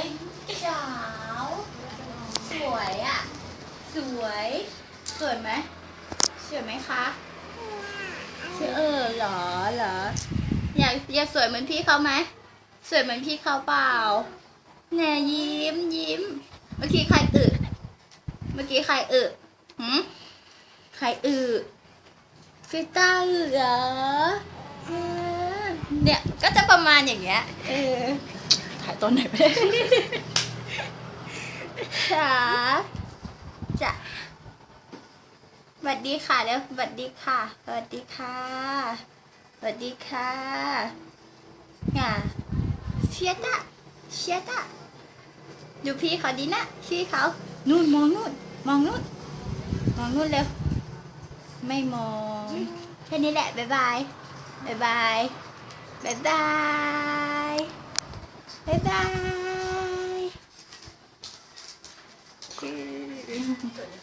ยเจ๋วสวยอะ สวยสวยไหมสวยไหมคะสวยเออเหรอเหรออยากอยากสวยเหมือนพี่เขาไหมสวยเหมือนพี่เขาเปล่าแน่ยิ้มยิ้ม เมื่อกี้ใครอึเมื่อกี้ใครอึหืมใครอึฟิต้าอึเหรอเออเนี่ยก็จะประมาณอย่างเงี้ยเออ ถ่ายต้นไหนไปจ๋าจ๋าสวัสดีค่ะแล้วสวัสดีค่ะสวัสดีค่ะสวัสดีค่ะง่าเชียตะเชียตะดูพี่เขาดีนะพี่เขานู่นมองนู่นมองนู่นมองนู่นเร็วไม่มอง แค่นี้แหละ บ๊ายบาย บ๊ายบาย บ๊ายบาย บ๊ายบาย